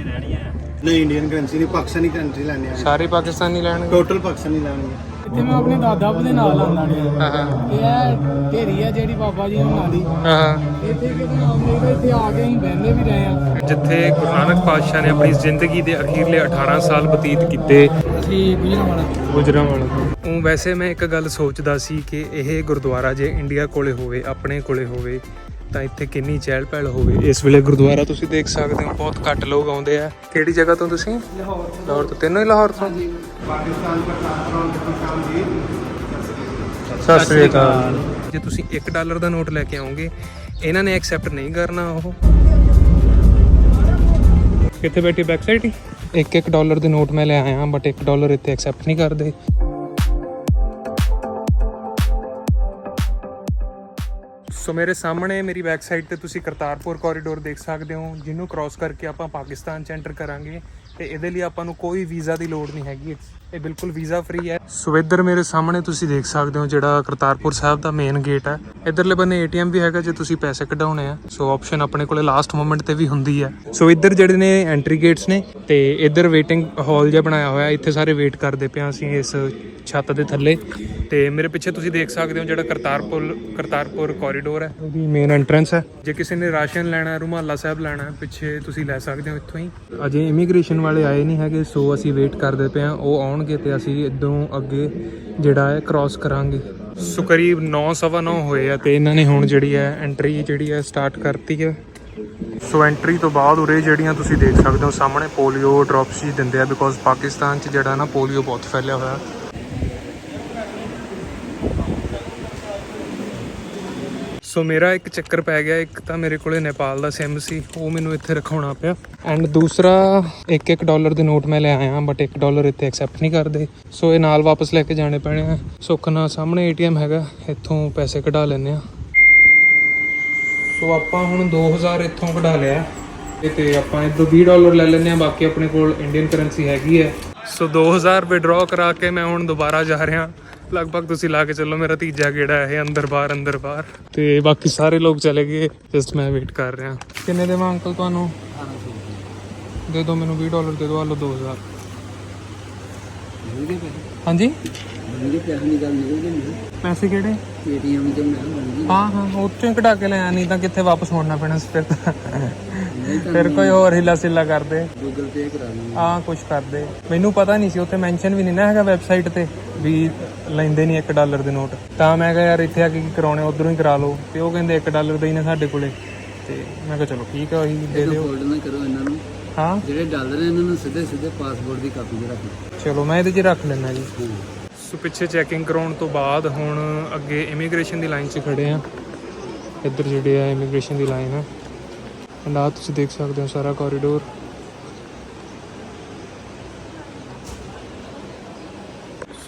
ਲੈਣੀਆਂ ਰਹਿਣੀਆਂ ਨਹੀਂ Indian currency ਨਹੀਂ ਪਾਕਿਸਤਾਨੀ ਕਰੰਸੀ ਲੈਣੀ ਆ ਸਾਰੇ ਪਾਕਿਸਤਾਨੀ ਲੈਣਗੇ ਟੋਟਲ ਪਾਕਿਸਤਾਨੀ ਲੈਣੀ ਆ ਇੱਥੇ ਮੈਂ ਆਪਣੇ ਦਾਦਾ ਦੇ ਨਾਲ ਆਂਦਾ ਨੇ ਹਾਂ। ਹਾਂ ਇਹ ਹੈ ਢੇਰੀ ਆ ਜਿਹੜੀ ਬਾਬਾ ਜੀ ਉਹਨਾਂ ਦੀ। ਹਾਂ ਇੱਥੇ ਕਿਤੇ ਆਉਂਦੇ ਤਾਂ ਇੱਥੇ ਆ ਕੇ ਅਸੀਂ ਬਹਿੰਦੇ ਵੀ ਰਹੇ ਆ ਜਿੱਥੇ ਗੁਰੂ ਨਾਨਕ ਪਾਤਸ਼ਾਹ ਨੇ ਆਪਣੀ ਜ਼ਿੰਦਗੀ ਦੇ ਅਖੀਰਲੇ 18 ਸਾਲ ਬਤੀਤ ਕੀਤੇ। ਅਸੀਂ ਗੁਜਰਾਵਾਲਾ। ਗੁਜਰਾਂਵਾਲਾ। ਉਹ ਵੈਸੇ ਮੈਂ ਇੱਕ ਗੱਲ ਸੋਚਦਾ ਸੀ ਕਿ ਇਹ ਗੁਰਦੁਆਰਾ ਜੇ ਇੰਡੀਆ ਕੋਲੇ ਹੋਵੇ ਆਪਣੇ ਕੋਲੇ ਹੋਵੇ ਤਾਂ ਇੱਥੇ ਕਿੰਨੀ ਚਹਿਲ ਪਹਿਲ ਹੋਵੇ। ਇਸ ਵੇਲੇ ਗੁਰਦੁਆਰਾ ਤੁਸੀਂ ਦੇਖ ਸਕਦੇ ਹੋ ਬਹੁਤ ਘੱਟ ਲੋਕ ਆਉਂਦੇ ਆ। ਕਿਹੜੀ ਜਗ੍ਹਾ ਤੋਂ ਤੁਸੀਂ? ਲਾਹੌਰ ਲਾਹੌਰ ਤੋਂ। ਤਿੰਨੋਂ ਹੀ ਲਾਹੌਰ ਤੋਂ? ਪਾਕਿਸਤਾਨ ਦਾ ਕਾਂਤਰੋਂ ਦੇ ਸ਼ਾਮ ਜੀ। ਸਤਿ ਸ੍ਰੀ ਅਕਾਲ। ਜੇ ਤੁਸੀਂ 1 ਡਾਲਰ ਦਾ ਨੋਟ ਲੈ ਕੇ ਆਓਗੇ ਇਹਨਾਂ ਨੇ ਐਕਸੈਪਟ ਨਹੀਂ ਕਰਨਾ ਉਹ। ਕਿੱਥੇ ਬੈਠੀ ਬੈਕ ਸਾਈਡ ਹੀ 1-1 ਡਾਲਰ ਦੇ ਨੋਟ ਮੈਂ ਲੈ ਆਇਆ ਬਟ 1 ਡਾਲਰ ਇੱਥੇ ਐਕਸੈਪਟ ਨਹੀਂ ਕਰਦੇ। ਸੋ ਮੇਰੇ ਸਾਹਮਣੇ ਮੇਰੀ ਬੈਕ ਸਾਈਡ ਤੇ ਤੁਸੀਂ ਕਰਤਾਰਪੁਰ ਕੋਰੀਡੋਰ ਦੇਖ ਸਕਦੇ ਹੋ, ਜਿਹਨੂੰ ਕ੍ਰਾਸ ਕਰਕੇ ਆਪਾਂ ਪਾਕਿਸਤਾਨ ਚ ਐਂਟਰ ਕਰਾਂਗੇ ਤੇ ਇਹਦੇ ਲਈ ਆਪਾਂ ਨੂੰ ਕੋਈ ਵੀਜ਼ਾ ਦੀ ਲੋੜ ਨਹੀਂ ਹੈਗੀ। ਇਹ ਬਿਲਕੁਲ ਵੀਜ਼ਾ ਫ੍ਰੀ ਹੈ। ਸੋ ਇੱਧਰ ਮੇਰੇ ਸਾਹਮਣੇ ਤੁਸੀਂ ਦੇਖ ਸਕਦੇ ਹੋ ਜਿਹੜਾ ਕਰਤਾਰਪੁਰ ਸਾਹਿਬ ਦਾ ਮੇਨ ਗੇਟ ਹੈ। ਇਧਰਲੇ ਬੰਨੇ ਏਟੀਐਮ ਵੀ ਹੈਗਾ ਜੇ ਤੁਸੀਂ ਪੈਸੇ ਕਢਾਉਣੇ ਆ। ਸੋ ਆਪਸ਼ਨ ਆਪਣੇ ਕੋਲੇ ਲਾਸਟ ਮੋਮੈਂਟ ਤੇ ਵੀ ਹੁੰਦੀ ਹੈ। ਸੋ ਇੱਧਰ ਜਿਹੜੇ ਨੇ ਐਂਟਰੀ ਗੇਟਸ ਨੇ ਤੇ ਇੱਧਰ ਵੇਟਿੰਗ ਹਾਲ ਜਿਹਾ ਬਣਾਇਆ ਹੋਇਆ, ਇੱਥੇ ਸਾਰੇ ਵੇਟ ਕਰਦੇ ਪਏ ਹਾਂ ਅਸੀਂ ਇਸ ਛੱਤ ਦੇ ਥੱਲੇ। ਤੇ ਮੇਰੇ ਪਿੱਛੇ ਤੁਸੀਂ ਦੇਖ ਸਕਦੇ ਹੋ ਜਿਹੜਾ ਕਰਤਾਰਪੁਰ ਕਰਤਾਰਪੁਰ ਕੋਰੀਡੋਰ ਹੈ, ਉਹਦੀ ਮੇਨ ਐਂਟਰੈਂਸ ਹੈ। ਜੇ ਕਿਸੇ ਨੇ ਰਾਸ਼ਨ ਲੈਣਾ ਹੈ ਰੁਮਾਲਾ ਸਾਹਿਬ ਲੈਣਾ ਹੈ ਪਿੱਛੇ ਤੁਸੀਂ ਲੈ ਸਕਦੇ ਹੋ ਇੱਥੋਂ ਹੀ। ਅਜੇ ਇਮੀਗ੍ਰੇਸ਼ਨ ਵਾਲੇ ਆਏ ਨਹੀਂ ਹੈਗੇ, ਸੋ ਅਸੀਂ ਵੇਟ ਕਰਦੇ ਪਏ ਹਾਂ, ਉਹ ਆਉਣ ਆਉਣਗੇ ਤੇ ਅਸੀਂ ਇਦੋਂ ਅੱਗੇ ਜਿਹੜਾ ਹੈ ਕ੍ਰਾਸ ਕਰਾਂਗੇ। ਸੋ ਕਰੀਬ 9:09 ਹੋਏ ਆ ਤੇ ਇਹਨਾਂ ਨੇ ਹੁਣ ਜਿਹੜੀ ਹੈ ਐਂਟਰੀ ਜਿਹੜੀ ਹੈ ਸਟਾਰਟ ਕਰਤੀ ਹੈ। ਸੋ ਐਂਟਰੀ ਤੋਂ ਬਾਅਦ ਉਰੇ ਜਿਹੜੀਆਂ ਤੁਸੀਂ ਦੇਖ ਸਕਦੇ ਹੋ, ਸਾਹਮਣੇ ਪੋਲੀਓ ਡ੍ਰੌਪਸ ਹੀ ਦਿੰਦੇ ਆ ਬਿਕੋਜ਼ ਪਾਕਿਸਤਾਨ 'ਚ ਜਿਹੜਾ ਨਾ ਪੋਲੀਓ ਬਹੁਤ ਫੈਲਿਆ ਹੋਇਆ। ਸੋ ਮੇਰਾ ਇੱਕ ਚੱਕਰ ਪੈ ਗਿਆ, ਇੱਕ ਤਾਂ ਮੇਰੇ ਕੋਲੇ ਨੇਪਾਲ ਦਾ ਸਿਮ ਸੀ, ਉਹ ਮੈਨੂੰ ਇੱਥੇ ਰਖਾਉਣਾ ਪਿਆ। ਐਂਡ ਦੂਸਰਾ 1-1 ਡਾਲਰ ਦੇ ਨੋਟ ਮੈਂ ਲੈ ਆਇਆ ਬਟ 1 ਡਾਲਰ ਇੱਥੇ ਐਕਸੈਪਟ ਨਹੀਂ ਕਰਦੇ। ਸੋ ਇਹ ਨਾਲ ਵਾਪਸ ਲੈ ਕੇ ਜਾਣੇ ਪੈਣੇ ਆ। ਸੁੱਖ ਨਾਲ ਸਾਹਮਣੇ ਏਟੀਐਮ ਹੈਗਾ, ਇੱਥੋਂ ਪੈਸੇ ਕਢਾ ਲੈਣੇ ਆ। ਸੋ ਆਪਾਂ ਹੁਣ 2000 ਇੱਥੋਂ ਕਢਾ ਲਿਆ। ਇਹ ਤੇ ਆਪਾਂ ਇੱਧਰੋਂ 20 ਡਾਲਰ ਲੈ ਲੈਂਦੇ ਆ, ਬਾਕੀ ਆਪਣੇ ਕੋਲ ਇੰਡੀਅਨ ਕਰੰਸੀ ਹੈਗੀ ਹੈ ਸੋ 2000 ਵਿਡਰਾਅ ਕਰਾ ਕੇ ਮੈਂ ਹੁਣ ਦੁਬਾਰਾ ਜਾ ਰਿਹਾ। ਲਗਭਗ ਤੁਸੀਂ ਲਾ ਕੇ ਚੱਲੋ ਮੇਰਾ ਤੀਜਾ ਗੇੜਾ ਹੈ ਅੰਦਰ ਬਾਹਰ ਅੰਦਰ ਬਾਹਰ। ਤੇ ਬਾਕੀ ਸਾਰੇ ਲੋਕ ਚਲੇ ਗਏ ਜਸਟ ਮੈਂ ਵੇਟ ਕਰ ਰਿਹਾ। ਕਿੰਨੇ ਦੇਵਾਂ ਅੰਕਲ ਤੁਹਾਨੂੰ? ਦੇ ਦਿਓ ਮੈਨੂੰ 20 ਡਾਲਰ ਦੇ ਦਿਓ ਆ ਲਓ 2000 ਹਾਂਜੀ? ਪੈਸੇ ਕਿਹੜੇ? ਏਟੀਐਮ ਤੋਂ ਮੈਂ ਹਾਂ ਹਾਂ ਹੀ ਕਢਾ ਕੇ ਲੈ ਆ ਨਹੀਂ ਤਾਂ ਕਿੱਥੇ ਵਾਪਸ ਮੁੜਨਾ ਪੈਣਾ ਫਿਰ ਫਿਰ ਕੋਈ ਹੋਰ ਹਿੱਲਾ ਸਿੱਲਾ ਕਰਦੇ। ਗੂਗਲ ਪੇ ਕਰਾ ਕੁਝ ਕਰਦੇ। ਮੈਨੂੰ ਪਤਾ ਨਹੀਂ ਸੀ ਉੱਥੇ ਮੈਂਸ਼ਨ ਵੀ ਨਹੀਂ ਨਾ ਹੈਗਾ ਵੈਬਸਾਈਟ ਤੇ ਵੀ ਲੈਂਦੇ ਨਹੀਂ 1 ਡਾਲਰ ਦੇ ਨੋਟ ਤਾਂ ਮੈਂ ਕਿਹਾ ਯਾਰ ਇੱਥੇ ਆ ਕੇ ਕੀ ਕਰਾਉਣੇ ਉਧਰੋਂ ਹੀ ਕਰਾ ਲਓ। ਤੇ ਉਹ ਕਹਿੰਦੇ 1 ਡਾਲਰ ਦਾ ਹੀ ਨੇ ਸਾਡੇ ਕੋਲੇ। ਤੇ ਮੈਂ ਕਿਹਾ ਚਲੋ ਠੀਕ ਹੈ ਉਹੀ ਦੇ ਦਿਓ। ਹੋਲਡ ਨਾ ਕਰੋ ਇਹਨਾਂ ਨੂੰ। ਹਾਂ? ਜਿਹੜੇ ਡਾਲਰ ਇਹਨਾਂ ਨੂੰ ਸਿੱਧੇ ਸਿੱਧੇ ਪਾਸਪੋਰਟ ਦੀ ਕਾਪੀ 'ਚ ਰੱਖ ਚਲੋ ਮੈਂ ਇਹਦੇ 'ਚ ਰੱਖ ਲੈਣਾ ਜੀ। ਸੋ ਪਿੱਛੇ ਚੈਕਿੰਗ ਕਰਾਉਣ ਤੋਂ ਬਾਅਦ ਹੁਣ ਅੱਗੇ ਇਮੀਗ੍ਰੇਸ਼ਨ ਦੀ ਲਾਈਨ 'ਚ ਖੜੇ ਆ। ਇੱਧਰ ਜਿਹੜੇ ਆ ਇਮੀਗ੍ਰੇਸ਼ਨ ਦੀ ਲਾਈਨ ਆ। ਐਂਡ ਆ ਤੁਸੀਂ ਦੇਖ ਸਕਦੇ ਹੋ ਸਾਰਾ ਕੋਰੀਡੋਰ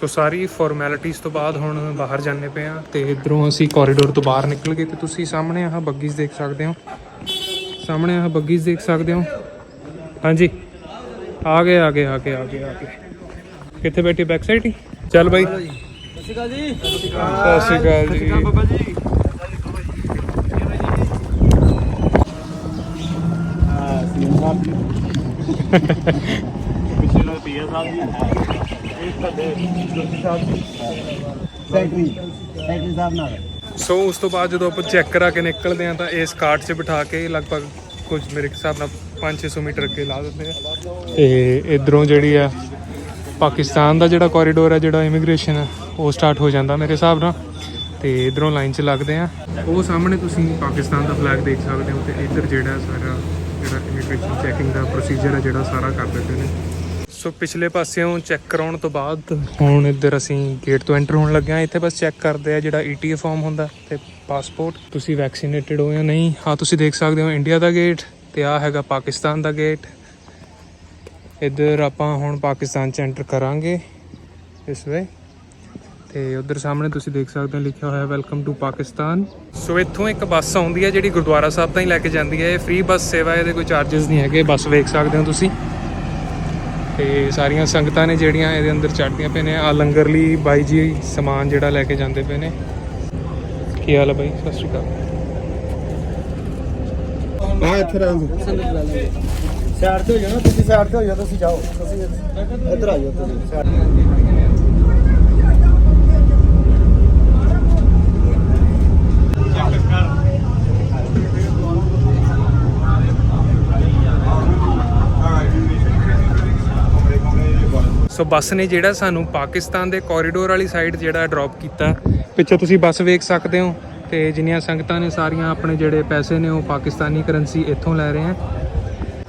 ਸੋ ਸਾਰੀ ਫਾਰਮੈਲਿਟੀਆਂ ਤੋਂ ਬਾਅਦ ਹੁਣ ਬਾਹਰ ਜਾਣੇ ਪਏ ਆ ਤੇ ਇਧਰੋਂ ਅਸੀਂ ਕੋਰੀਡੋਰ ਤੋਂ ਬਾਹਰ ਨਿਕਲ ਗਏ ਤੇ ਤੁਸੀਂ ਸਾਹਮਣੇ ਆਹ ਬੱਗੀਜ਼ ਦੇਖ ਸਕਦੇ ਹੋ। ਸਾਹਮਣੇ ਆਹ ਬੱਗੀਜ਼ ਦੇਖ ਸਕਦੇ ਹੋ। ਹਾਂਜੀ। ਆ ਗਏ ਆ ਗਏ ਆ ਗਏ ਆ ਗਏ ਆ ਗਏ। ਕਿੱਥੇ ਬੈਠੀ ਬੈਕ ਸਾਈਡ ਹੀ? ਚੱਲ ਬਾਈ। ਸਤਿ ਸ਼੍ਰੀ ਅਕਾਲ ਜੀ। ਸਤਿ ਸ਼੍ਰੀ ਅਕਾਲ ਜੀ। ਬਾਬਾ ਜੀ ਹਾਂ ਸੀਐਮ ਸਾਹਿਬ ਜੀ ਪਿਛਲੇ ਨਾਲ ਸਾਹਿਬ ਜੀ ਇਹ ਤੁਹਾਡੇ ਜੋਤੀ ਸਾਹਿਬ ਜੀ ਸੈਕਟਰੀ ਸੈਕਟਰੀ ਸਾਹਿਬ ਨਾਲ। ਸੋ ਉਸ ਤੋਂ ਬਾਅਦ ਜਦੋਂ ਆਪਾਂ ਚੈੱਕ ਕਰਾ ਕੇ ਨਿਕਲਦੇ ਆ ਤਾਂ ਇਸ ਕਾਰਟ 'ਚ ਬਿਠਾ ਕੇ ਲਗਭਗ ਕੁਝ ਮੇਰੇ ਹਿਸਾਬ ਨਾਲ 5-600 ਮੀਟਰ ਅੱਗੇ ਲਾ ਦਿੰਦੇ ਆ। ਤੇ ਇਧਰੋਂ ਜਿਹੜੀ ਆ ਪਾਕਿਸਤਾਨ ਦਾ ਜਿਹੜਾ ਕੋਰੀਡੋਰ ਹੈ ਜਿਹੜਾ ਇਮੀਗ੍ਰੇਸ਼ਨ ਹੈ ਉਹ ਸਟਾਰਟ ਹੋ ਜਾਂਦਾ ਮੇਰੇ ਹਿਸਾਬ ਨਾਲ। ਤੇ ਇਧਰੋਂ ਲਾਈਨ 'ਚ ਲੱਗਦੇ ਆ। ਉਹ ਸਾਹਮਣੇ ਤੁਸੀਂ ਪਾਕਿਸਤਾਨ ਦਾ ਫਲੈਗ ਦੇਖ ਸਕਦੇ ਹੋ ਤੇ ਇੱਧਰ ਜਿਹੜਾ ਸਾਰਾ ਜਿਹੜਾ ਇਮੀਗ੍ਰੇਸ਼ਨ ਚੈਕਿੰਗ ਦਾ ਪ੍ਰੋਸੀਜਰ ਹੈ ਜਿਹੜਾ ਸਾਰਾ ਕਰ ਦਿੰਦੇ ਨੇ। ਸੋ ਪਿਛਲੇ ਪਾਸਿਓਂ ਚੈੱਕ ਕਰਾਉਣ ਤੋਂ ਬਾਅਦ ਹੁਣ ਇੱਧਰ ਅਸੀਂ ਗੇਟ ਤੋਂ ਐਂਟਰ ਹੋਣ ਲੱਗੇ ਹਾਂ। ਇੱਥੇ ਬਸ ਚੈੱਕ ਕਰਦੇ ਆ ਜਿਹੜਾ ਈਟੀਏ ਫਾਰਮ ਹੁੰਦਾ ਤੇ ਪਾਸਪੋਰਟ ਤੁਸੀਂ ਵੈਕਸੀਨੇਟਡ ਹੋ ਜਾਂ ਨਹੀਂ? ਹਾਂ, ਤੁਸੀਂ ਦੇਖ ਸਕਦੇ ਹੋ ਇੰਡੀਆ ਦਾ ਗੇਟ ਤੇ ਆ ਹੈਗਾ ਪਾਕਿਸਤਾਨ ਦਾ ਗੇਟ ਇੱਧਰ ਆਪਾਂ ਹੁਣ ਪਾਕਿਸਤਾਨ ਚ ਐਂਟਰ ਕਰਾਂਗੇ ਇਸ ਵੇ ਤੇ ਉਧਰ ਸਾਹਮਣੇ ਤੁਸੀਂ ਦੇਖ ਸਕਦੇ ਹੋ ਲਿਖਿਆ ਹੋਇਆ ਵੈਲਕਮ ਟੂ ਪਾਕਿਸਤਾਨ। ਸੋ ਇੱਥੋਂ ਇੱਕ ਬੱਸ ਆਉਂਦੀ ਹੈ ਜਿਹੜੀ ਗੁਰਦੁਆਰਾ ਸਾਹਿਬ ਤਾਈਂ ਲੈ ਕੇ ਜਾਂਦੀ ਹੈ। ਇਹ ਫ੍ਰੀ ਬੱਸ ਸੇਵਾ ਹੈ ਇਹਦੇ ਕੋਈ ਚਾਰजेस ਨਹੀਂ ਹੈਗੇ। ਬੱਸ ਵੇਖ ਸਕਦੇ ਹੋ ਤੁਸੀਂ। ਤੇ ਸਾਰੀਆਂ ਸੰਗਤਾਂ ਨੇ ਜਿਹੜੀਆਂ ਇਹਦੇ ਅੰਦਰ ਚੜ੍ਹਦੀਆਂ ਪਏ ਨੇ। ਆ ਲੰਗਰ ਲਈ ਬਾਈ ਜੀ ਸਮਾਨ ਜਿਹੜਾ ਲੈ ਕੇ ਜਾਂਦੇ ਪਏ ਨੇ। ਕੀ ਹਾਲ ਹੈ ਬਾਈ? ਸਤਿ ਸ਼੍ਰੀ ਅਕਾਲ। ਆ ਇੱਥੇ ਰਹਿ ਸੰਗਤ ਲਾ ਲਓ ਸਾਈਡ ਤੇ ਹੋ ਨਾ ਤੁਸੀਂ ਸਾਈਡ ਤੇ ਹੋ ਜਾਓ ਤੁਸੀਂ ਜਾਓ। ਤੁਸੀਂ ਇੱਧਰ ਆ ਜਾਓ ਤੁਸੀਂ। ਸੋ ਬੱਸ ਨੇ ਜਿਹੜਾ ਸਾਨੂੰ ਪਾਕਿਸਤਾਨ ਦੇ ਕੋਰੀਡੋਰ ਵਾਲੀ ਸਾਈਡ ਜਿਹੜਾ ਡ੍ਰੌਪ ਕੀਤਾ, ਪਿੱਛੇ ਤੁਸੀਂ ਬੱਸ ਵੇਖ ਸਕਦੇ ਹੋ ਤੇ ਜਿੰਨੀਆਂ ਸੰਗਤਾਂ ਨੇ ਸਾਰੀਆਂ ਆਪਣੇ ਜਿਹੜੇ ਪੈਸੇ ਨੇ ਉਹ ਪਾਕਿਸਤਾਨੀ ਕਰੰਸੀ ਇੱਥੋਂ ਲੈ ਰਹੇ ਆ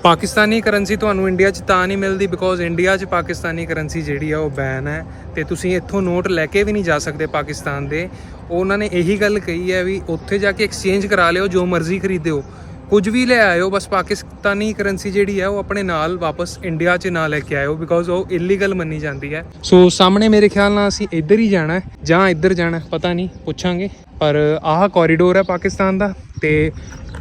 ਪਾਕਿਸਤਾਨੀ ਕਰੰਸੀ ਤੁਹਾਨੂੰ ਇੰਡੀਆ 'ਚ ਤਾਂ ਨਹੀਂ ਮਿਲਦੀ ਬਿਕੋਜ਼ ਇੰਡੀਆ 'ਚ ਪਾਕਿਸਤਾਨੀ ਕਰੰਸੀ ਜਿਹੜੀ ਆ ਉਹ ਬੈਨ ਹੈ ਤੇ ਤੁਸੀਂ ਇੱਥੋਂ ਨੋਟ ਲੈ ਕੇ ਵੀ ਨਹੀਂ ਜਾ ਸਕਦੇ ਪਾਕਿਸਤਾਨ ਦੇ। ਉਹਨਾਂ ਨੇ ਇਹੀ ਗੱਲ ਕਹੀ ਹੈ ਵੀ ਉੱਥੇ ਜਾ ਕੇ ਐਕਸਚੇਂਜ ਕਰਾ ਲਿਓ ਜੋ ਮਰਜ਼ੀ ਖਰੀਦਿਓ। ਕੁਝ ਵੀ ਲੈ ਆਇਓ, ਬਸ ਪਾਕਿਸਤਾਨੀ ਕਰੰਸੀ ਜਿਹੜੀ ਹੈ ਉਹ ਆਪਣੇ ਨਾਲ ਵਾਪਸ ਇੰਡੀਆ 'ਚ ਨਾ ਲੈ ਕੇ ਆਇਓ ਬਿਕੋਜ਼ ਉਹ ਇਲੀਗਲ ਮੰਨੀ ਜਾਂਦੀ ਹੈ। ਸੋ ਸਾਹਮਣੇ ਮੇਰੇ ਖਿਆਲ ਨਾਲ ਅਸੀਂ ਇੱਧਰ ਹੀ ਜਾਣਾ ਹੈ, ਜਾਂ ਇੱਧਰ ਜਾਣਾ ਪਤਾ ਨਹੀਂ, ਪੁੱਛਾਂਗੇ। ਪਰ ਆਹ ਕੋਰੀਡੋਰ ਹੈ ਪਾਕਿਸਤਾਨ ਦਾ ਤੇ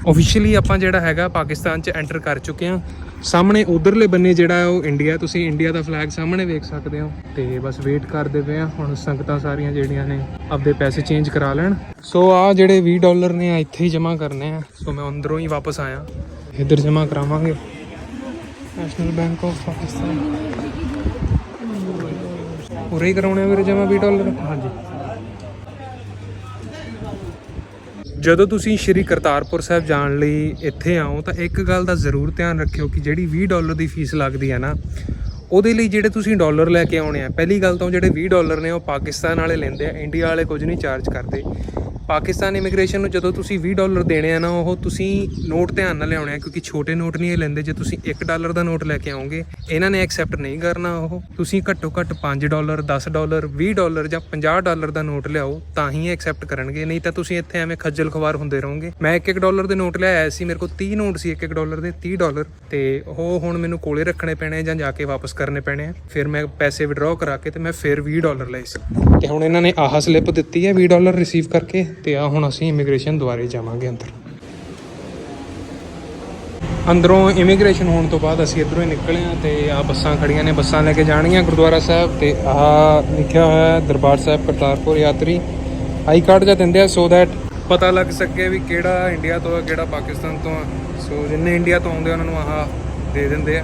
ਆਫੀਸ਼ੀਅਲੀ ਆਪਾਂ ਜਿਹੜਾ ਹੈਗਾ ਪਾਕਿਸਤਾਨ 'ਚ ਐਂਟਰ ਕਰ ਚੁੱਕੇ ਹਾਂ। ਸਾਹਮਣੇ ਉਧਰਲੇ ਬੰਨੇ ਜਿਹੜਾ ਉਹ ਇੰਡੀਆ ਤੁਸੀਂ ਇੰਡੀਆ ਦਾ ਫਲੈਗ ਸਾਹਮਣੇ ਵੇਖ ਸਕਦੇ ਹੋ। ਤੇ ਬਸ ਵੇਟ ਕਰਦੇ ਪਏ ਆ ਹੁਣ ਸੰਗਤਾਂ ਸਾਰੀਆਂ ਜਿਹੜੀਆਂ ਨੇ ਆਪਦੇ ਪੈਸੇ ਚੇਂਜ ਕਰਾ ਲੈਣ। ਸੋ ਆ ਜਿਹੜੇ 20 ਡਾਲਰ ਨੇ ਆ ਇੱਥੇ ਹੀ ਜਮ੍ਹਾਂ ਕਰਨੇ ਆ। ਸੋ ਮੈਂ ਅੰਦਰੋਂ ਹੀ ਵਾਪਸ ਆਇਆ। ਇੱਧਰ ਜਮ੍ਹਾਂ ਕਰਾਵਾਂਗੇ। ਨੈਸ਼ਨਲ ਬੈਂਕ ਆਫ ਪਾਕਿਸਤਾਨ ਉਰੇ ਹੀ ਕਰਾਉਣੇ ਆ ਵੀਰੇ ਜਮ੍ਹਾਂ 20 ਡਾਲਰ ਹਾਂਜੀ। ਜਦੋਂ ਤੁਸੀਂ ਸ਼੍ਰੀ ਕਰਤਾਰਪੁਰ ਸਾਹਿਬ ਜਾਣ ਲਈ ਇੱਥੇ ਆਓ, ਤਾਂ ਇੱਕ ਗੱਲ ਦਾ ਜ਼ਰੂਰ ਧਿਆਨ ਰੱਖਿਓ ਕਿ ਜਿਹੜੀ 20 ਡਾਲਰ ਦੀ ਫੀਸ ਲੱਗਦੀ ਹੈ ਨਾ, ਉਹਦੇ ਲਈ ਜਿਹੜੇ ਤੁਸੀਂ ਡਾਲਰ ਲੈ ਕੇ ਆਉਣੇ ਆ, ਪਹਿਲੀ ਗੱਲ ਤਾਂ ਉਹ ਜਿਹੜੇ 20 ਡਾਲਰ ਨੇ ਉਹ ਪਾਕਿਸਤਾਨ ਵਾਲੇ ਲੈਂਦੇ ਆ, ਇੰਡੀਆ ਵਾਲੇ ਕੁਝ ਨਹੀਂ ਚਾਰਜ ਕਰਦੇ। ਪਾਕਿਸਤਾਨ ਇਮੀਗ੍ਰੇਸ਼ਨ ਨੂੰ ਜਦੋਂ ਤੁਸੀਂ 20 ਡਾਲਰ ਦੇਣੇ ਆ ਨਾ, ਉਹ ਤੁਸੀਂ ਨੋਟ ਧਿਆਨ ਨਾਲ ਲਿਆਉਣੇ ਆ, ਕਿਉਂਕਿ ਛੋਟੇ ਨੋਟ ਨਹੀਂ ਇਹ ਲੈਂਦੇ, ਜੇ ਤੁਸੀਂ 1 ਡਾਲਰ ਦਾ ਨੋਟ ਲੈ ਕੇ ਆਓਗੇ ਇਹਨਾਂ ਨੇ ਐਕਸੈਪਟ ਨਹੀਂ ਕਰਨਾ ਉਹ। ਤੁਸੀਂ ਘੱਟੋ ਘੱਟ 5 ਡਾਲਰ 10 ਡਾਲਰ 20 ਡਾਲਰ ਜਾਂ 50 ਡਾਲਰ ਦਾ ਨੋਟ ਲਿਆਓ, ਤਾਂ ਹੀ ਐਕਸੈਪਟ ਕਰਨਗੇ, ਨਹੀਂ ਤਾਂ ਤੁਸੀਂ ਇੱਥੇ ਐਵੇਂ ਖੱਜਲ ਖਵਾਰ ਹੁੰਦੇ ਰਹੋਗੇ। ਮੈਂ 1-1 ਡਾਲਰ ਦੇ ਨੋਟ ਲਿਆਇਆ ਸੀ, ਮੇਰੇ ਕੋਲ 30 ਨੋਟ ਸੀ 1-1 ਡਾਲਰ ਦੇ 30 ਡਾਲਰ, ਤੇ ਉਹ ਹੁਣ ਮੈਨੂੰ ਕੋਲੇ ਰੱਖਣੇ ਪੈਣੇ ਜਾਂ ਜਾ ਕੇ ਵਾਪਸ ਕਰਨੇ ਪੈਣੇ ਆ। ਫਿਰ ਮੈਂ ਪੈਸੇ ਵਿਡਰਾਅ ਕਰਾ ਕੇ ਤੇ ਮੈਂ ਫਿਰ 20 ਡਾਲਰ ਲਏ ਸੀ। ਤੇ ਹੁਣ ਇਹਨਾਂ ਨੇ ਆਹ ਸਲਿੱਪ ਦਿੱਤੀ ਹੈ 20 ਡਾਲਰ ਰਿਸੀਵ ਕਰਕੇ। ਤੇ ਆ ਹੁਣ ਅਸੀਂ ਇਮੀਗ੍ਰੇਸ਼ਨ ਦੁਆਰੇ ਜਾਵਾਂਗੇ ਅੰਦਰ। ਅੰਦਰੋਂ ਇਮੀਗ੍ਰੇਸ਼ਨ ਹੋਣ ਤੋਂ ਬਾਅਦ ਅਸੀਂ ਇਧਰੋਂ ਹੀ ਨਿਕਲੇ ਆ ਤੇ ਆ ਬੱਸਾਂ ਖੜੀਆਂ ਨੇ, ਬੱਸਾਂ ਲੈ ਕੇ ਜਾਣਗੀਆਂ ਗੁਰਦੁਆਰਾ ਸਾਹਿਬ ਤੇ ਆਹ ਲਿਖਿਆ ਹੋਇਆ ਦਰਬਾਰ ਸਾਹਿਬ ਕਰਤਾਰਪੁਰ ਯਾਤਰੀ। ਆਈ ਕਾਰਡ ਜਾਂ ਦਿੰਦੇ ਆ ਸੋ ਦੈਟ ਪਤਾ ਲੱਗ ਸਕੇ ਵੀ ਕਿਹੜਾ ਇੰਡੀਆ ਤੋਂ ਆ, ਕਿਹੜਾ ਪਾਕਿਸਤਾਨ ਤੋਂ ਆ। ਸੋ ਜਿੰਨੇ ਇੰਡੀਆ ਤੋਂ ਆਉਂਦੇ ਉਹਨਾਂ ਨੂੰ ਆਹ ਦੇ ਦਿੰਦੇ ਆ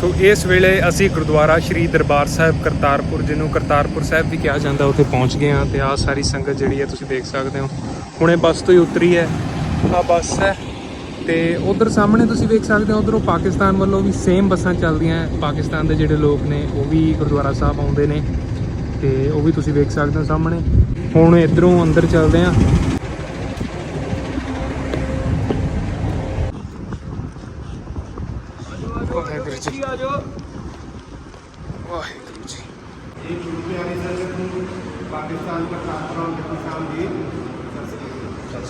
ਸੋ ਇਸ ਵੇਲੇ ਅਸੀਂ ਗੁਰਦੁਆਰਾ ਸ਼੍ਰੀ ਦਰਬਾਰ ਸਾਹਿਬ ਕਰਤਾਰਪੁਰ, ਜਿਹਨੂੰ ਕਰਤਾਰਪੁਰ ਸਾਹਿਬ ਵੀ ਕਿਹਾ ਜਾਂਦਾ, ਉੱਥੇ ਪਹੁੰਚ ਗਏ ਹਾਂ ਤੇ ਆਹ ਸਾਰੀ ਸੰਗਤ ਜਿਹੜੀ ਹੈ ਤੁਸੀਂ ਦੇਖ ਸਕਦੇ ਹੋ। ਹੁਣੇ ਬੱਸ ਤੋਂ ਹੀ ਉਤਰੀ ਹੈ, ਆਹ ਬੱਸ ਹੈ ਤੇ ਉਧਰ ਸਾਹਮਣੇ ਤੁਸੀਂ ਵੇਖ ਸਕਦੇ ਹੋ, ਉਧਰੋਂ ਪਾਕਿਸਤਾਨ ਵੱਲੋਂ ਵੀ ਸੇਮ ਬੱਸਾਂ ਚੱਲਦੀਆਂ ਪਾਕਿਸਤਾਨ ਦੇ ਜਿਹੜੇ ਲੋਕ ਨੇ, ਉਹ ਵੀ ਗੁਰਦੁਆਰਾ ਸਾਹਿਬ ਆਉਂਦੇ ਨੇ ਤੇ ਉਹ ਵੀ ਤੁਸੀਂ ਵੇਖ ਸਕਦੇ ਹੋ ਸਾਹਮਣੇ। ਹੁਣ ਇਧਰੋਂ ਅੰਦਰ ਚੱਲਦੇ ਹਾਂ।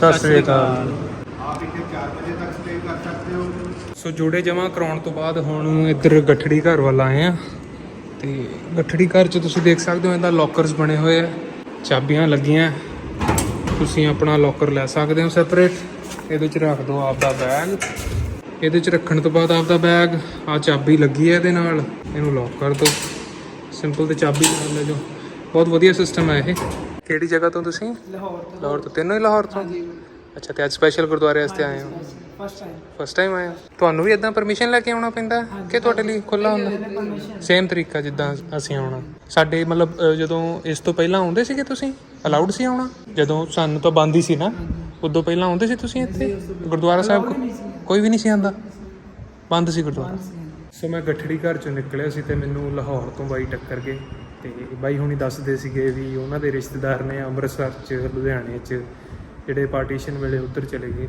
ਸਤਿ ਸ੍ਰੀ ਅਕਾਲ। ਆਪ ਇੱਥੇ 4 ਵਜੇ ਤੱਕ ਸਟੇ ਕਰ ਸਕਦੇ ਹੋ ਸੋ ਜੋੜੇ ਜਮਾ ਕਰਾਉਣ ਤੋਂ ਬਾਅਦ ਹੁਣ ਇੱਧਰ ਗੱਠੜੀ ਘਰ ਵੱਲ ਆਏ ਆ ਤੇ ਗੱਠੜੀ ਘਰ 'ਚ ਤੁਸੀਂ ਦੇਖ ਸਕਦੇ ਹੋ ਇਹਦਾ ਲੋਕਰਸ ਬਣੇ ਹੋਏ ਆ, ਚਾਬੀਆਂ ਲੱਗੀਆਂ। ਤੁਸੀਂ ਆਪਣਾ ਲੋਕਰ ਲੈ ਸਕਦੇ ਹੋ ਸੈਪਰੇਟ ਇਹਦੇ 'ਚ ਰੱਖ ਦਿਓ ਆਪ ਦਾ ਬੈਗ ਇਹਦੇ 'ਚ ਰੱਖਣ ਤੋਂ ਬਾਅਦ ਆਪ ਦਾ ਬੈਗ ਆ ਚਾਬੀ ਲੱਗੀ ਹੈ ਇਹਦੇ ਨਾਲ। ਇਹਨੂੰ ਲੋਕ ਕਰ ਦਿਓ। ਸਿੰਪਲ ਤੇ ਚਾਬੀ ਨਾਲ ਲੈ ਜਾਓ ਬਹੁਤ ਵਧੀਆ ਸਿਸਟਮ ਹੈ ਇਹ। ਕਿਹੜੀ ਜਗ੍ਹਾ ਤੋਂ ਤੁਸੀਂ? ਲਾਹੌਰ ਤੋਂ। ਲਾਹੌਰ ਤੋਂ। ਤਿੰਨੋਂ ਹੀ ਲਾਹੌਰ ਤੋਂ? ਅੱਛਾ ਤੇ ਅੱਜ ਸਪੈਸ਼ਲ ਗੁਰਦੁਆਰੇ ਵਾਸਤੇ ਆਏ ਹੋ? ਫਸਟ ਟਾਈਮ ਫਸਟ ਟਾਈਮ ਆਏ ਹੋ? ਤੁਹਾਨੂੰ ਵੀ ਇਦਾਂ ਪਰਮਿਸ਼ਨ ਲੈ ਕੇ ਆਉਣਾ ਪੈਂਦਾ? ਕਿ ਤੁਹਾਡੇ ਲਈ ਖੁੱਲਾ ਹੁੰਦਾ? ਸੇਮ ਤਰੀਕਾ ਜਿੱਦਾਂ ਅਸੀਂ ਆਉਣਾ। ਸਾਡੇ ਮਤਲਬ ਜਦੋਂ ਇਸ ਤੋਂ ਪਹਿਲਾਂ ਆਉਂਦੇ ਸੀਗੇ ਤੁਸੀਂ? ਅਲਾਉਡ ਸੀ ਆਉਣਾ? ਜਦੋਂ ਸਾਨੂੰ ਤਾਂ ਬੰਦ ਹੀ ਸੀ ਨਾ? ਉਦੋਂ ਪਹਿਲਾਂ ਆਉਂਦੇ ਸੀ ਤੁਸੀਂ ਇੱਥੇ? ਗੁਰਦੁਆਰਾ ਸਾਹਿਬ ਕੋ- ਕੋਈ ਵੀ ਨਹੀਂ ਸੀ ਆਂਦਾ ਬੰਦ ਸੀ ਗੁਰਦੁਆਰਾ? ਸੋ। ਮੈਂ ਗੱਠੜੀ ਘਰ ਚੋਂ ਨਿਕਲਿਆ ਸੀ ਤੇ ਮੈਨੂੰ ਲਾਹੌਰ ਤੋਂ ਬਾਈ ਟੱਕਰ ਗਏ। ਤੇ ਬਾਈ ਹੁਣੀ ਦੱਸਦੇ ਸੀਗੇ ਵੀ ਉਹਨਾਂ ਦੇ ਰਿਸ਼ਤੇਦਾਰ ਨੇ ਅੰਮ੍ਰਿਤਸਰ 'ਚ ਲੁਧਿਆਣੇ 'ਚ ਜਿਹੜੇ ਪਾਰਟੀਸ਼ਨ ਵੇਲੇ ਉੱਧਰ ਚਲੇ ਗਏ।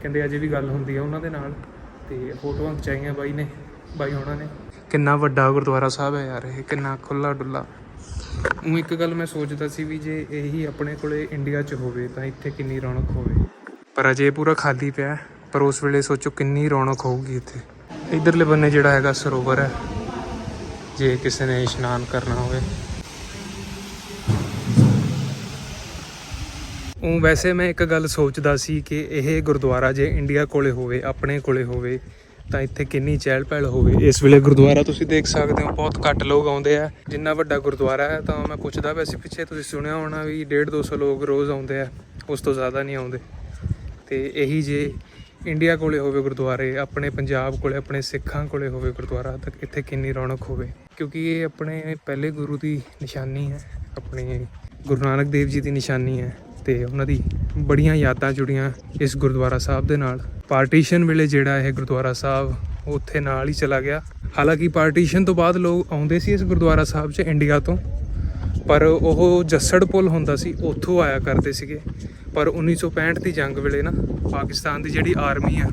ਕਹਿੰਦੇ ਅਜੇ ਵੀ ਗੱਲ ਹੁੰਦੀ ਆ ਉਹਨਾਂ ਦੇ ਨਾਲ ਤੇ ਫੋਟੋਆਂ ਖਿਚਾਈਆਂ ਬਾਈ ਨੇ ਬਾਈ ਉਹਨਾਂ ਨੇ। ਕਿੰਨਾ ਵੱਡਾ ਗੁਰਦੁਆਰਾ ਸਾਹਿਬ ਹੈ ਯਾਰ ਇਹ ਕਿੰਨਾ ਖੁੱਲਾ ਡੁੱਲਾ। ਉਹ ਇੱਕ ਗੱਲ ਮੈਂ ਸੋਚਦਾ ਸੀ ਵੀ ਜੇ ਇਹੀ ਆਪਣੇ ਕੋਲੇ ਇੰਡੀਆ 'ਚ ਹੋਵੇ ਤਾਂ ਇੱਥੇ ਕਿੰਨੀ ਰੌਣਕ ਹੋਵੇ। ਪਰ ਅਜੇ ਪੂਰਾ ਖਾਲੀ ਪਿਆ। ਪਰ ਉਸ ਵੇਲੇ ਸੋਚੋ ਕਿੰਨੀ ਰੌਣਕ ਹੋਊਗੀ ਇੱਥੇ। ਇਧਰਲੇ ਬੰਨੇ ਜਿਹੜਾ ਹੈਗਾ ਸਰੋਵਰ ਹੈ। ਜੇ ਕਿਸੇ ਨੇ ਇਸ਼ਨਾਨ ਕਰਨਾ ਹੋਵੇ। ਉਹ ਵੈਸੇ ਮੈਂ ਇੱਕ ਗੱਲ ਸੋਚਦਾ ਸੀ ਕਿ ਇਹ ਗੁਰਦੁਆਰਾ ਜੇ ਇੰਡੀਆ ਕੋਲੇ ਹੋਵੇ, ਆਪਣੇ ਕੋਲੇ ਹੋਵੇ, ਤਾਂ ਇੱਥੇ ਕਿੰਨੀ ਚਹਿਲ ਪਹਿਲ ਹੋਵੇ। ਇਸ ਵੇਲੇ ਗੁਰਦੁਆਰਾ ਤੁਸੀਂ ਦੇਖ ਸਕਦੇ ਹੋ, ਬਹੁਤ ਘੱਟ ਲੋਕ ਆਉਂਦੇ ਆ। ਜਿੰਨਾ ਵੱਡਾ ਗੁਰਦੁਆਰਾ ਹੈ, ਤਾਂ ਮੈਂ ਪੁੱਛਦਾ ਵੈਸੇ ਪਿੱਛੇ ਤੁਸੀਂ ਸੁਣਿਆ ਹੋਣਾ ਵੀ 1.5 200 ਲੋਕ ਰੋਜ਼ ਆਉਂਦੇ ਆ, ਉਸ ਤੋਂ ਜ਼ਿਆਦਾ ਨਹੀਂ ਆਉਂਦੇ। ਤੇ ਇਹੀ ਜੇ ਇੰਡੀਆ ਕੋਲੇ ਹੋਵੇ ਗੁਰਦੁਆਰੇ, ਆਪਣੇ ਪੰਜਾਬ ਕੋਲੇ, ਆਪਣੇ ਸਿੱਖਾਂ ਕੋਲੇ ਹੋਵੇ ਗੁਰਦੁਆਰਾ ਤੱਕ ਇੱਥੇ ਕਿੰਨੀ ਰੌਣਕ ਹੋਵੇ? ਕਿਉਂਕਿ ਇਹ ਆਪਣੇ ਪਹਿਲੇ ਗੁਰੂ ਦੀ ਨਿਸ਼ਾਨੀ ਹੈ, ਆਪਣੇ ਗੁਰੂ ਨਾਨਕ ਦੇਵ ਜੀ ਦੀ ਨਿਸ਼ਾਨੀ ਹੈ ਤੇ ਉਹਨਾਂ ਦੀ ਬੜੀਆਂ ਯਾਦਾਂ ਜੁੜੀਆਂ ਇਸ ਗੁਰਦੁਆਰਾ ਸਾਹਿਬ ਦੇ ਨਾਲ। ਪਾਰਟੀਸ਼ਨ ਵੇਲੇ ਜਿਹੜਾ ਇਹ ਗੁਰਦੁਆਰਾ ਸਾਹਿਬ ਉੱਥੇ ਨਾਲ ਹੀ ਚਲਾ ਗਿਆ। ਹਾਲਾਂਕਿ ਪਾਰਟੀਸ਼ਨ ਤੋਂ ਬਾਅਦ ਲੋਕ ਆਉਂਦੇ ਸੀ ਇਸ ਗੁਰਦੁਆਰਾ ਸਾਹਿਬ 'ਚ ਇੰਡੀਆ ਤੋਂ, ਪਰ ਉਹ ਜੱਸੜ ਪੁਲ ਹੁੰਦਾ ਸੀ, ਉੱਥੋਂ ਆਇਆ ਕਰਦੇ ਸੀਗੇ। ਪਰ 1965 ਦੀ ਜੰਗ ਵੇਲੇ ਨਾ ਪਾਕਿਸਤਾਨ ਦੀ ਜਿਹੜੀ ਆਰਮੀ ਆ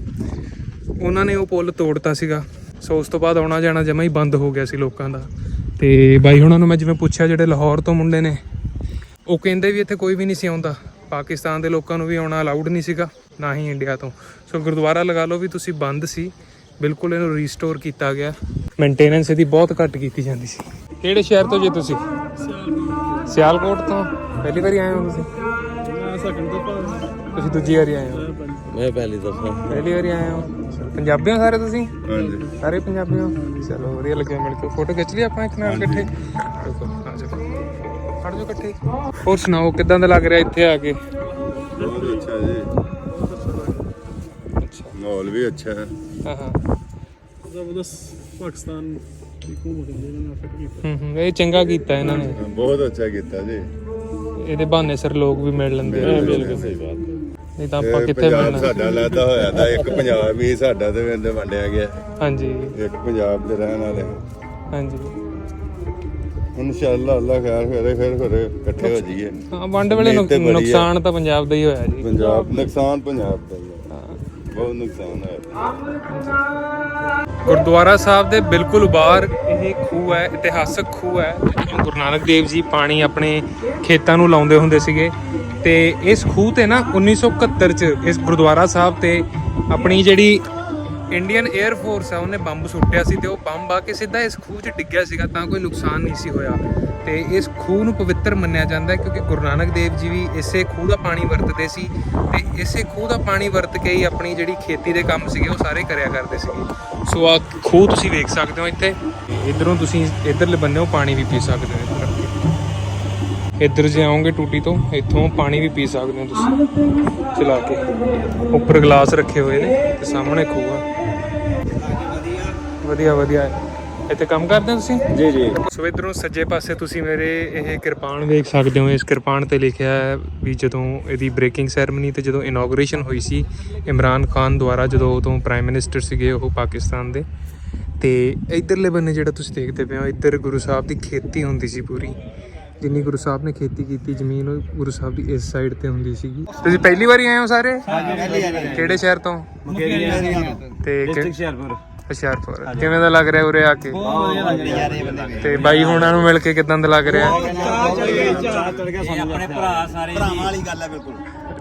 ਉਹਨਾਂ ਨੇ ਉਹ ਪੁਲ ਤੋੜਤਾ ਸੀਗਾ। ਸੋ ਉਸ ਤੋਂ ਬਾਅਦ ਆਉਣਾ ਜਾਣਾ ਜਮਾ ਹੀ ਬੰਦ ਹੋ ਗਿਆ ਸੀ ਲੋਕਾਂ ਦਾ। ਤੇ ਬਾਈ ਹੁਣਾਂ ਨੂੰ ਮੈਂ ਜਿਵੇਂ ਪੁੱਛਿਆ ਜਿਹੜੇ ਲਾਹੌਰ ਤੋਂ ਮੁੰਡੇ ਨੇ ਉਹ ਕਹਿੰਦੇ ਵੀ ਇੱਥੇ ਕੋਈ ਵੀ ਨਹੀਂ ਸੀ ਆਉਂਦਾ। ਪਾਕਿਸਤਾਨ ਦੇ ਲੋਕਾਂ ਨੂੰ ਵੀ ਆਉਣਾ ਅਲਾਉਡ ਨਹੀਂ ਸੀਗਾ ਨਾ ਹੀ ਇੰਡੀਆ ਤੋਂ। ਸੋ ਗੁਰਦੁਆਰਾ ਲਗਾ ਲਓ ਵੀ ਤੁਸੀਂ ਬੰਦ ਸੀ ਬਿਲਕੁਲ ਇਹਨੂੰ ਰੀਸਟੋਰ ਕੀਤਾ ਗਿਆ। ਮੇਨਟੇਨੈਂਸ ਇਹਦੀ ਬਹੁਤ ਘੱਟ ਕੀਤੀ ਜਾਂਦੀ ਸੀ। ਕਿਹੜੇ ਸ਼ਹਿਰ ਤੋਂ ਜੇ ਤੁਸੀਂ? ਸਿਆਲਕੋਟ ਤੋਂ। ਪਹਿਲੀ ਵਾਰੀ ਆਏ ਹੋ ਤੁਸੀਂ? ਤੁਸੀਂ ਦੂਜੀ ਵਾਰੀ ਆਏ ਹੋ? ਮੈਂ ਪਹਿਲੀ ਦਫਾ। ਪਹਿਲੀ ਵਾਰੀ ਆਏ ਹੋ? ਪੰਜਾਬੀ ਹੋ ਸਾਰੇ ਤੁਸੀਂ? ਹਾਂਜੀ। ਸਾਰੇ ਪੰਜਾਬੀ ਹੋ ਚਲੋ ਵਧੀਆ ਲੱਗਿਆ ਮਿਲ ਕੇ। ਫੋਟੋ ਖਿੱਚ ਲਈ ਆਪਾਂ ਇੱਕ ਨਾਲ ਇਕੱਠੇ? ਆ ਜਾਓ। ਇਕੱਠੇ। ਹੋਰ ਸੁਣਾਓ ਕਿਦਾਂ ਦਾ ਲੱਗ ਰਿਹਾ ਇੱਥੇ ਆ ਕੇ? ਬਹੁਤ ਅੱਛਾ ਜੀ। ਅੱਛਾ ਮਾਹੌਲ ਵੀ ਅੱਛਾ ਹੈ। ਹਾਂ ਹਾਂ। ਜ਼ਬਰਦਸਤ ਪਾਕਿਸਤਾਨ ਦੀ ਹਕੂਮਤ ਨੇ ਇਹਨਾਂ ਨੇ ਫਿੱਟ ਕੀਤਾ। ਹੂੰ ਹੂੰ ਇਹ ਚੰਗਾ ਕੀਤਾ ਇਹਨਾਂ ਨੇ। ਬਹੁਤ ਅੱਛਾ ਕੀਤਾ ਜੀ। ਇਹਦੇ ਬਹਾਨੇ ਸਿਰ ਲੋਕ ਵੀ ਮਿਲ ਲੈਂਦੇ ਆ। ਬਿਲਕੁਲ ਸਹੀ ਬਾਤ ਨਹੀਂ ਤਾਂ ਆਪਾਂ ਕਿੱਥੇ ਪੰਜਾਬ ਮਿਲਣਾ? ਸਾਡਾ ਲੈਦਾ ਹੋਇਆ ਤਾਂ ਇੱਕ ਪੰਜਾਬ ਹੀ ਸਾਡਾ ਤੇ ਵਿੱਚ ਵੰਡਿਆ ਗਿਆ। ਹਾਂਜੀ। ਇੱਕ ਪੰਜਾਬ ਦੇ ਰਹਿਣ ਵਾਲੇ। ਹਾਂਜੀ। ਇਨਸ਼ਾਅੱਲਾ ਅੱਲਾ ਖੈਰ ਕਰੇ ਫਿਰ ਫਿਰ ਇਕੱਠੇ ਹੋ ਜਾਈਏ। ਹਾਂ ਵੰਡ ਵੇਲੇ। ਨੁਕਸਾਨ ਤਾਂ ਪੰਜਾਬ ਦਾ ਹੀ ਹੋਇਆ ਜੀ। ਪੰਜਾਬ ਨੁਕਸਾਨ ਪੰਜਾਬ ਦਾ ਹੀ ਹੈ। ਬਹੁਤ ਨੁਕਸਾਨ ਹੋਇਆ ਗੁਰਦੁਆਰਾ ਸਾਹਿਬ ਦੇ ਬਿਲਕੁਲ ਬਾਹਰ ਇਹ ਖੂਹ ਹੈ, ਇਤਿਹਾਸਕ ਖੂਹ ਹੈ। ਜਿੱਥੋਂ ਗੁਰੂ ਨਾਨਕ ਦੇਵ ਜੀ ਪਾਣੀ ਆਪਣੇ ਖੇਤਾਂ ਨੂੰ ਲਾਉਂਦੇ ਹੁੰਦੇ ਸੀਗੇ ਤੇ ਇਸ ਖੂਹ ਤੇ ਨਾ 1971 ਚ ਇਸ ਗੁਰਦੁਆਰਾ ਸਾਹਿਬ ਤੇ ਆਪਣੀ ਜਿਹੜੀ ਇੰਡੀਅਨ 에ਅਰ ਫੋਰਸ ਆ, ਉਹਨੇ ਬੰਬ ਸੁੱਟਿਆ ਸੀ ਤੇ ਉਹ ਬੰਬ ਆ ਕੇ ਸਿੱਧਾ ਇਸ ਖੂਹ 'ਚ ਡਿੱਗਿਆ ਸੀਗਾ, ਤਾਂ ਕੋਈ ਨੁਕਸਾਨ ਨਹੀਂ ਸੀ ਹੋਇਆ। ਤੇ ਇਸ ਖੂਹ ਨੂੰ ਪਵਿੱਤਰ ਮੰਨਿਆ ਜਾਂਦਾ ਹੈ ਕਿਉਂਕਿ ਗੁਰੂ ਨਾਨਕ ਦੇਵ ਜੀ ਵੀ ਇਸੇ ਖੂਹ ਦਾ ਪਾਣੀ ਵਰਤਦੇ ਸੀ ਤੇ ਇਸੇ ਖੂਹ ਦਾ ਪਾਣੀ ਵਰਤ ਕੇ ਹੀ ਆਪਣੀ ਜਿਹੜੀ ਖੇਤੀ ਦੇ ਕੰਮ ਸੀਗੇ ਉਹ ਸਾਰੇ ਕਰਿਆ ਕਰਦੇ ਸੀਗੇ। ਸੋ ਆ ਖੂਹ ਤੁਸੀਂ ਵੇਖ ਸਕਦੇ ਹੋ ਇੱਥੇ। ਇਧਰੋਂ ਤੁਸੀਂ ਇਧਰਲੇ ਬੰਨੇੋਂ ਪਾਣੀ ਵੀ ਪੀ ਸਕਦੇ ਹੋ ਇੱਧਰ। ਅੱਗੇ। ਇੱਧਰ ਜੇ ਆਓਗੇ ਟੂਟੀ ਤੋਂ, ਇੱਥੋਂ ਪਾਣੀ ਵੀ ਪੀ ਸਕਦੇ ਹੋ ਤੁਸੀਂ। ਚਲਾ ਕੇ। ਉੱਪਰ ਗਲਾਸ ਰੱਖੇ ਹੋਏ ਨੇ ਤੇ ਸਾਹਮਣੇ ਖੂਹ ਆ। ਵਧੀਆ ਵਧੀਆ। ਇੱਥੇ ਕੰਮ ਕਰਦੇ ਹੋ ਤੁਸੀਂ? ਜੀ ਜੀ। ਸੋ ਇਧਰੋਂ ਸੱਜੇ ਪਾਸੇ ਤੁਸੀਂ ਮੇਰੇ ਇਹ ਕਿਰਪਾਨ ਵੇਖ ਸਕਦੇ ਹੋ। ਇਸ ਕਿਰਪਾਨ ਤੇ ਲਿਖਿਆ ਹੈ ਵੀ ਜਦੋਂ ਇਹਦੀ ਬ੍ਰੇਕਿੰਗ ਸੈਰੇਮਨੀ ਤੇ ਜਦੋਂ ਇਨੋਗ੍ਰੇਸ਼ਨ ਹੋਈ ਸੀ ਇਮਰਾਨ ਖਾਨ ਦੁਆਰਾ ਜਦੋਂ ਉਦੋਂ ਪ੍ਰਾਈਮ ਮਿਨਿਸਟਰ ਸੀਗੇ ਉਹ ਪਾਕਿਸਤਾਨ ਦੇ। ਤੇ ਇਧਰਲੇ ਬੰਨੇ ਜਿਹੜਾ ਤੁਸੀਂ ਦੇਖਦੇ ਪਏ ਹੋ ਇੱਧਰ ਗੁਰੂ ਸਾਹਿਬ ਦੀ ਖੇਤੀ ਹੁੰਦੀ ਸੀ ਪੂਰੀ। ਜਿੰਨੀ ਗੁਰੂ ਸਾਹਿਬ ਨੇ ਖੇਤੀ ਕੀਤੀ ਜ਼ਮੀਨ ਉਹ ਗੁਰੂ ਸਾਹਿਬ ਦੀ ਇਸ ਸਾਈਡ ਤੇ ਹੁੰਦੀ ਸੀਗੀ। ਤੁਸੀਂ ਪਹਿਲੀ ਵਾਰੀ ਆਏ ਹੋ ਸਾਰੇ? ਕਿਹੜੇ ਸ਼ਹਿਰ ਤੋਂ? ਤੇ ਕਿ- ਹੁਸ਼ਿਆਰਪੁਰ ਹੁਸ਼ਿਆਰਪੁਰ। ਕਿਵੇਂ ਦਾ ਲੱਗ ਰਿਹਾ ਉਰੇ ਆ ਕੇ? ਤੇ ਬਾਈ ਹੁਣਾਂ ਨੂੰ ਮਿਲ ਕੇ ਕਿਦਾਂ ਦਾ ਲੱਗ ਰਿਹਾ? ਚਾਹ ਚੜ ਗਿਆ ਸਾਨੂੰ ਆਪਣੇ ਭਰਾ ਸਾਰੇ ਭਰਾਵਾਂ ਵਾਲੀ ਗੱਲ ਹੈ ਬਿਲਕੁਲ।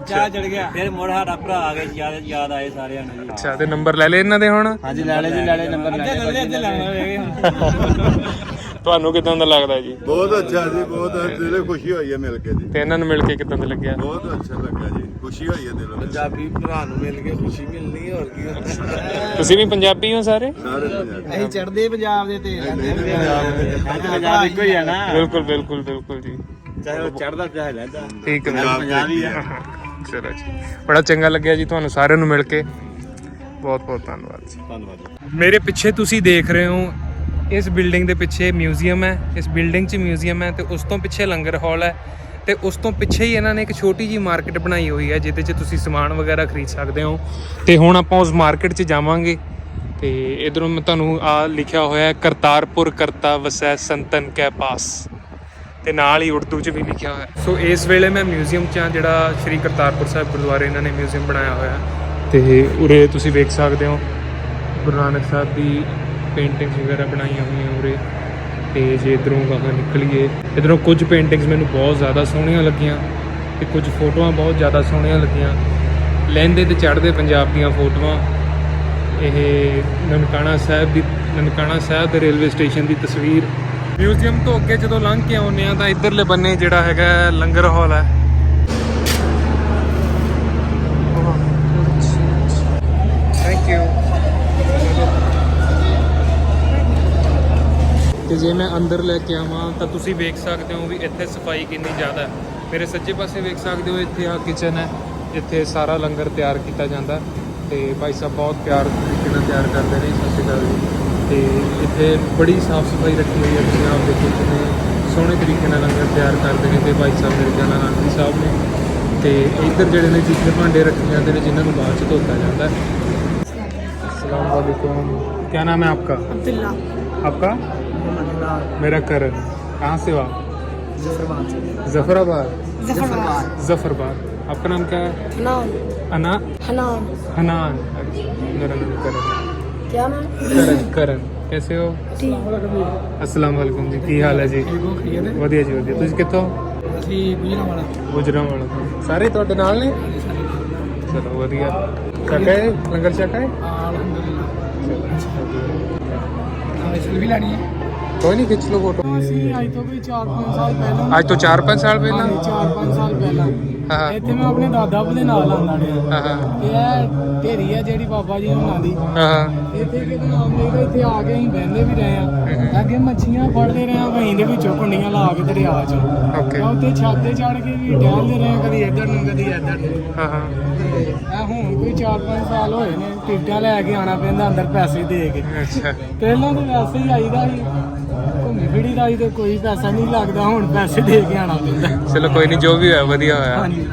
ਚਾਹ ਚੜ ਗਿਆ। ਫਿਰ ਮੁੜ ਸਾਡਾ ਭਰਾ ਆ ਗਏ ਯਾਦ ਯਾਦ ਆਏ ਸਾਰਿਆਂ ਨੂੰ ਜੀ। ਅੱਛਾ ਤੇ ਨੰਬਰ ਲੈ ਲਏ ਇਹਨਾਂ ਦੇ ਹੁਣ? ਹਾਂਜੀ ਲੈ ਲੈ ਜੀ ਲੈ ਲੈ ਨੰਬਰ ਲੈ ਲੈ ਅੱਧੇ ਲਾਵਾਂਗੇ ਤੁਹਾਨੂੰ ਕਿਦਾਂ ਦਾ ਲੱਗਦਾ ਜੀ? ਬਹੁਤ ਅੱਛਾ ਜੀ ਬਹੁਤ ਦਿਲੋਂ ਖੁਸ਼ੀ ਹੋਈ ਹੈ ਮਿਲ ਕੇ ਜੀ। ਤੇ ਇਹਨਾਂ ਨੂੰ ਮਿਲ ਕੇ ਕਿਦਾਂ ਦਾ ਲੱਗਿਆ? ਬਹੁਤ ਅੱਛਾ ਲੱਗਾ ਜੀ ਖੁਸ਼ੀ ਹੋਈ ਹੈ ਦਿਲੋਂ। ਪੰਜਾਬੀ ਭਰਾ ਨੂੰ ਮਿਲ ਕੇ ਖੁਸ਼ੀ ਮਿਲਣੀ ਹੋਰ ਕੀ ਤੁਸੀਂ ਵੀ ਪੰਜਾਬੀ ਹੋ ਸਾਰੇ? ਸਾਰੇ ਪੰਜਾਬੀ। ਅਸੀਂ ਚੜਦੇ ਪੰਜਾਬ ਦੇ ਤੇ ਪੰਜਾਬ ਇੱਕੋ ਹੀ ਆ ਨਾ। ਬਿਲਕੁਲ ਬਿਲਕੁਲ ਬਿਲਕੁਲ ਜੀ। ਚਾਹੇ ਉਹ ਚੜਦਾ ਚਾਹੇ ਲੈਂਦਾ ਠੀਕ ਹੈ। ਪੰਜਾਬੀ ਆ ਚਲੋ ਜੀ। ਬੜਾ ਚੰਗਾ ਲੱਗਿਆ ਜੀ ਤੁਹਾਨੂੰ ਸਾਰਿਆਂ ਨੂੰ ਮਿਲ ਕੇ। ਬਹੁਤ ਬਹੁਤ ਧੰਨਵਾਦ ਜੀ। ਧੰਨਵਾਦ ਮੇਰੇ ਪਿੱਛੇ ਤੁਸੀਂ ਦੇਖ ਰਹੇ ਹੋ ਇਸ ਬਿਲਡਿੰਗ ਦੇ ਪਿੱਛੇ ਮਿਊਜ਼ੀਅਮ ਹੈ, ਇਸ ਬਿਲਡਿੰਗ 'ਚ ਮਿਊਜ਼ੀਅਮ ਹੈ ਤੇ ਉਸ ਤੋਂ ਪਿੱਛੇ ਲੰਗਰ ਹਾਲ ਹੈ ਤੇ ਉਸ ਤੋਂ ਪਿੱਛੇ ਹੀ ਇਹਨਾਂ ਨੇ ਇੱਕ ਛੋਟੀ ਜੀ ਮਾਰਕੀਟ ਬਣਾਈ ਹੋਈ ਹੈ ਜਿਹਦੇ 'ਚ ਤੁਸੀਂ ਸਮਾਨ ਵਗੈਰਾ ਖਰੀਦ ਸਕਦੇ ਹੋ ਤੇ ਹੁਣ ਆਪਾਂ ਉਸ ਮਾਰਕੀਟ 'ਚ ਜਾਵਾਂਗੇ ਤੇ ਇਧਰੋਂ ਮੈਂ ਤੁਹਾਨੂੰ ਆ ਲਿਖਿਆ ਹੋਇਆ ਹੈ, ਕਰਤਾਰਪੁਰ ਕਰਤਾ ਵਸੈ ਸੰਤਨ ਕੈ ਪਾਸ ਤੇ ਨਾਲ ਹੀ ਉਰਦੂ 'ਚ ਵੀ ਲਿਖਿਆ ਹੋਇਆ ਸੋ ਇਸ ਵੇਲੇ ਮੈਂ ਮਿਊਜ਼ੀਅਮ 'ਚ ਹਾਂ, ਜਿਹੜਾ ਸ਼੍ਰੀ ਕਰਤਾਰਪੁਰ ਸਾਹਿਬ ਗੁਰਦੁਆਰੇ ਇਹਨਾਂ ਨੇ ਮਿਊਜ਼ੀਅਮ ਬਣਾਇਆ ਹੋਇਆ ਹੈ। ਤੇ ਉਰੇ ਤੁਸੀਂ ਵੇਖ ਸਕਦੇ ਹੋ ਗੁਰੂ ਨਾਨਕ ਸਾਹਿਬ ਦੀ ਪੇਂਟਿੰਗਸ ਵਗੈਰਾ ਬਣਾਈਆਂ ਹੋਈਆਂ ਉਰੇ। ਤੇ ਜੇ ਇਧਰੋਂ ਗਾਹਾਂ ਨਿਕਲੀਏ, ਇਧਰੋਂ ਕੁਝ ਪੇਂਟਿੰਗਸ ਮੈਨੂੰ ਬਹੁਤ ਜ਼ਿਆਦਾ ਸੋਹਣੀਆਂ ਲੱਗੀਆਂ ਤੇ ਕੁਝ ਫੋਟੋਆਂ ਬਹੁਤ ਜ਼ਿਆਦਾ ਸੋਹਣੀਆਂ ਲੱਗੀਆਂ। ਲਹਿੰਦੇ ਤੇ ਚੜ੍ਹਦੇ ਪੰਜਾਬ ਦੀਆਂ ਫੋਟੋਆਂ। ਇਹ ਨਨਕਾਣਾ ਸਾਹਿਬ ਦੀ, ਨਨਕਾਣਾ ਸਾਹਿਬ ਦੇ ਰੇਲਵੇ ਸਟੇਸ਼ਨ ਦੀ ਤਸਵੀਰ। ਮਿਊਜ਼ੀਅਮ ਤੋਂ ਅੱਗੇ ਜਦੋਂ ਲੰਘ ਕੇ ਆਉਂਦੇ ਆ ਤਾਂ ਇਧਰਲੇ ਬੰਨੇ ਜਿਹੜਾ ਹੈਗਾ ਲੰਗਰ ਹਾਲ ਹੈ। ਥੈਂਕ ਯੂ ਤੇ ਜੇ ਮੈਂ ਅੰਦਰ ਲੈ ਕੇ ਆਵਾਂ ਤਾਂ ਤੁਸੀਂ ਵੇਖ ਸਕਦੇ ਹੋ ਵੀ ਇੱਥੇ ਸਫਾਈ ਕਿੰਨੀ ਜ਼ਿਆਦਾ ਹੈ ਮੇਰੇ ਸੱਜੇ ਪਾਸੇ ਵੇਖ ਸਕਦੇ ਹੋ ਇੱਥੇ ਆ ਕਿਚਨ ਹੈ ਜਿੱਥੇ ਸਾਰਾ ਲੰਗਰ ਤਿਆਰ ਕੀਤਾ ਜਾਂਦਾ ਹੈ ਤੇ ਭਾਈ ਸਾਹਿਬ ਬਹੁਤ ਪਿਆਰ ਤਰੀਕੇ ਨਾਲ ਤਿਆਰ ਕਰਦੇ ਨੇ ਸਤਿ ਸ਼੍ਰੀ ਅਕਾਲ ਜੀ ਤੇ ਇੱਥੇ ਬੜੀ ਸਾਫ ਸਫਾਈ ਰੱਖੀ ਹੋਈ ਹੈ ਤੁਸੀਂ ਆਪ ਦੇਖੋ ਕਿੰਨੇ ਸੋਹਣੇ ਤਰੀਕੇ ਨਾਲ ਲੰਗਰ ਤਿਆਰ ਕਰਦੇ ਨੇ ਤੇ ਭਾਈ ਸਾਹਿਬ ਮੇਰੇ ਜਾਨਾ ਆਂਟੀ ਸਾਹਿਬ ਨੇ ਤੇ ਇੱਧਰ ਜਿਹੜੇ ਨੇ ਜਿੱਥੇ ਭਾਂਡੇ ਰੱਖੇ ਜਾਂਦੇ ਨੇ ਜਿਨ੍ਹਾਂ ਨੂੰ ਬਾਅਦ ਚ ਧੋਤਾ ਜਾਂਦਾ ਹੈ अस्सलाम वालेकुम क्या नाम है आपका ਅਬਦੁੱਲਾ आपका मेरा करण कहाँ से हो आप जफराबाद ਜ਼ਫਰਵਾਰ जफरबाद आपका नाम क्या है ਹਨਾਨ अना ਹਨਾਨ हनान अच्छा मेरा नाम करण क्या नाम करण करण कैसे हो ठीक अस्सलाम वालेकुम जी ਕੀ ਹਾਲ ਹੈ ਜੀ ਵਧੀਆ ਜੀ ਵਧੀਆ ਤੁਸੀਂ ਕਿੱਥੋਂ ਅਸੀਂ ਗੁਜਰਾਂ ਵਾਲਾ ਗੁਜਰਾਂਵਾਲਾ ਤੋਂ ਸਾਰੇ ਤੁਹਾਡੇ ਨਾਲ ਨੇ ਚਲੋ ਵਧੀਆ ਛਕਾ ਹੈ ਲੰਗਰ ਛਕਾ ਹੈ ਅਲਹਮਦੁਲਿਲਾ ਇਸ ਵੀ ਲੈਣੀ ਹੈ ਕੋਈ ਨਹੀਂ ਖਿੱਚ ਲਓ ਫੋਟੋ ਅਸੀਂ ਅੱਜ ਤੋਂ ਕੋਈ 4-5 ਸਾਲ ਪਹਿਲਾਂ। ਅੱਜ ਤੋਂ 4-5 ਸਾਲ ਪਹਿਲਾਂ? 4-5 ਸਾਲ ਪਹਿਲਾਂ। ਹਾਂ। ਇੱਥੇ ਮੈਂ ਆਪਣੇ ਦਾਦਾ ਦੇ ਨਾਲ ਆਉਂਦਾ ਰਿਹਾ। ਹਾਂ ਹਾਂ। ਤੇ ਇਹ ਢੇਰੀ ਆ ਜਿਹੜੀ ਬਾਬਾ ਜੀ ਉਹਨਾਂ ਦੀ। ਹਾਂ ਇੱਥੇ ਕਿਤੇ ਨਾਮ ਲਈਦਾ ਇੱਥੇ ਆ ਕੇ ਅਸੀਂ ਬਹਿੰਦੇ ਵੀ ਰਹੇ ਆ। ਅੱਗੇ ਮੱਛੀਆਂ ਫੜਦੇ ਰਹੇ ਆ ਵਹੀਂ ਦੇ ਵਿੱਚੋਂ ਕੁੰਡੀਆਂ ਲਾ ਕੇ ਦਰਿਆ 'ਚ। ਓਕੇ। ਤੇ ਉੱਤੇ ਛੱਤ ਤੇ ਚੜ ਕੇ ਵੀ ਟਹਿਲਦੇ ਰਹੇ ਆ, ਕਦੀ ਇੱਧਰ ਨੂੰ ਕਦੀ ਇੱਧਰ ਨੂੰ। ਹਾਂ ਹਾਂ। ਤੇ ਇਹ ਹੁਣ ਕੋਈ 4-5 ਸਾਲ ਹੋਏ ਨੇ ਟਿਕਟਾਂ ਲੈ ਕੇ ਆਣਾ ਪੈਂਦਾ ਅੰਦਰ ਪੈਸੇ ਦੇ ਕੇ। ਅੱਛਾ। ਪਹਿਲਾਂ ਤਾਂ ਵੈਸੇ ਹੀ ਆਈਦਾ ਸੀ। ਦਾ ਸੀ ਤੇ ਕੋਈ ਪੈਸਾ ਨਹੀਂ ਲੱਗਦਾ ਹੁਣ ਪੈਸੇ ਦੇ ਕੇ ਆਣਾ ਪੈਂਦਾ। ਚਲੋ ਕੋਈ ਨਹੀਂ ਜੋ ਵੀ ਹੋਇਆ ਵਧੀਆ ਹੋਇਆ। ਹਾਂਜੀ।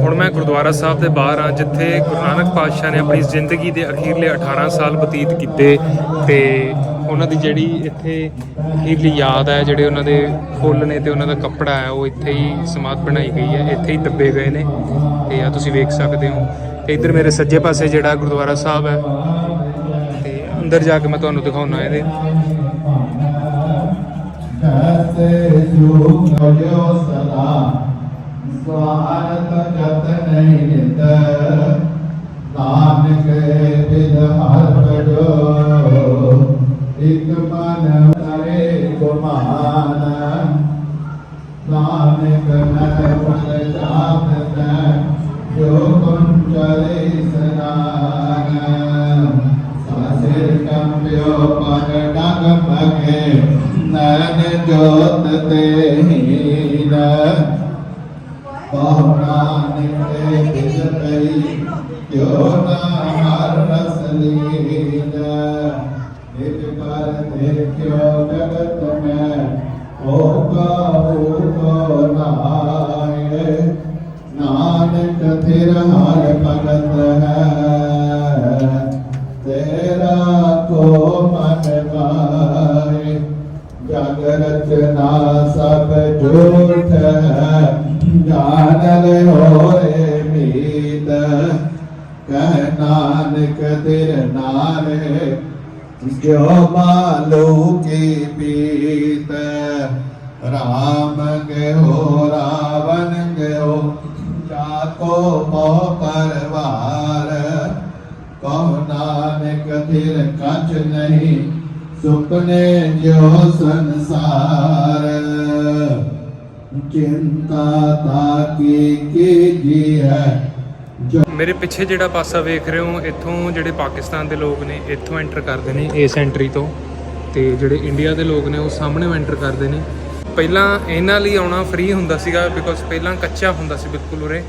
ਹੁਣ ਮੈਂ ਗੁਰਦੁਆਰਾ ਸਾਹਿਬ ਦੇ ਬਾਹਰ ਆ ਜਿੱਥੇ ਗੁਰੂ ਨਾਨਕ ਪਾਤਸ਼ਾਹ ਨੇ ਆਪਣੀ ਜ਼ਿੰਦਗੀ ਦੇ ਅਖੀਰਲੇ 18 ਸਾਲ ਬਤੀਤ ਕੀਤੇ ਤੇ ਉਹਨਾਂ ਦੀ ਜਿਹੜੀ ਇੱਥੇ ਅਖੀਰਲੀ ਯਾਦ ਹੈ ਜਿਹੜੇ ਉਹਨਾਂ ਦੇ ਫੁੱਲ ਨੇ ਤੇ ਉਹਨਾਂ ਦਾ ਕੱਪੜਾ ਹੈ ਉਹ ਇੱਥੇ ਹੀ ਸਮਾਧ ਬਣਾਈ ਗਈ ਹੈ ਇੱਥੇ ਹੀ ਦੱਬੇ ਗਏ ਨੇ। ਤੇ ਆ ਤੁਸੀਂ ਵੇਖ ਸਕਦੇ ਹੋ। ਤੇ ਇੱਧਰ ਮੇਰੇ ਸੱਜੇ ਪਾਸੇ ਜਿਹੜਾ ਗੁਰਦੁਆਰਾ ਸਾਹਿਬ ਹੈ ਤੇ ਅੰਦਰ ਜਾ ਕੇ ਮੈਂ ਤੁਹਾਨੂੰ ਦਿਖਾਉਣਾ ਇਹਦੇ। ਕੈਸੇ ਜੋ ਕਰਿਓ ਸਦਾ ਸਵਾਰਤ ਜਤ ਨਹੀਂ ਨਿਤ ਨਾਨਕ ਵਿਦ ਹਰ ਪੜੋ ਇਕ ਮਨ ਕਰੇ ਗੁਮਾਨ ਨਾਨਕ ਮੈਂ ਪਦ ਜਾਤ ਤੈ ਜੋ ਗੁਣ ਚਲੇ ਸਨਾਨ ਸਾਸਿਰ ਕੰਪਿਓ ਪਗ ਜੋਤ ਤੇ ਹੀਰ। ਬਹੁਣਾ ਨਿਕਲੇ ਬਿਜ ਪਈ ਕਿਉ ਨਾ ਹਰ ਰਸ ਲੀਨ ਨਿਜ ਕਰ ਦੇਖਿਓ ਜਗਤ ਮੈਂ ਹੋ ਕਹੂ ਕੋ ਨਾਏ? ਨਾਨਕ ਥਿਰ ਹਰ ਭਗਤ ਹੈ, ਤੇਰਾ ਕੋ ਮਨ ਮਾਏ ਜਗ ਰਚਨਾ ਸਭ ਝੂਠ ਹੈ। ਜਾਣ ਲੈ ਹੋਏ ਮੀਤ। ਕਹਿ ਨਾਨਕ ਤੇਰੇ ਨਾਰੇ ਜੋ ਮਾਲੂ ਕੀ ਪੀਤ। ਰਾਮ ਗਇਓ ਰਾਵਣ ਗਇਓ ਚਾਕੋ ਮੋਹ ਪਰਵਾਰ। ਕਹੋ ਨਾਨਕ ਤੇਰੇ ਕੱਚ ਨਹੀਂ ਸੁਪਨੇ ਜੋ ਸੰਸਾਰ ਚਿੰਤਾ ਤਾਕੀ ਕੀ ਜੀ ਮੇਰੇ ਪਿੱਛੇ ਜਿਹੜਾ ਪਾਸਾ ਵੇਖ ਰਹੇ ਹੋ, ਇੱਥੋਂ ਜਿਹੜੇ ਪਾਕਿਸਤਾਨ ਦੇ ਲੋਕ ਨੇ, ਇੱਥੋਂ ਐਂਟਰ ਕਰਦੇ ਨੇ ਇਸ ਐਂਟਰੀ ਤੋਂ। ਤੇ ਜਿਹੜੇ ਇੰਡੀਆ ਦੇ ਲੋਕ ਨੇ, ਉਹ ਸਾਹਮਣੇ ਐਂਟਰ ਕਰਦੇ ਨੇ। ਪਹਿਲਾਂ ਇਹਨਾਂ ਲਈ ਆਉਣਾ ਫ੍ਰੀ ਹੁੰਦਾ ਸੀਗਾ ਬਿਕੋਜ਼ ਪਹਿਲਾਂ ਕੱਚਾ ਹੁੰਦਾ ਸੀ ਬਿਲਕੁਲ ਉਰੇ।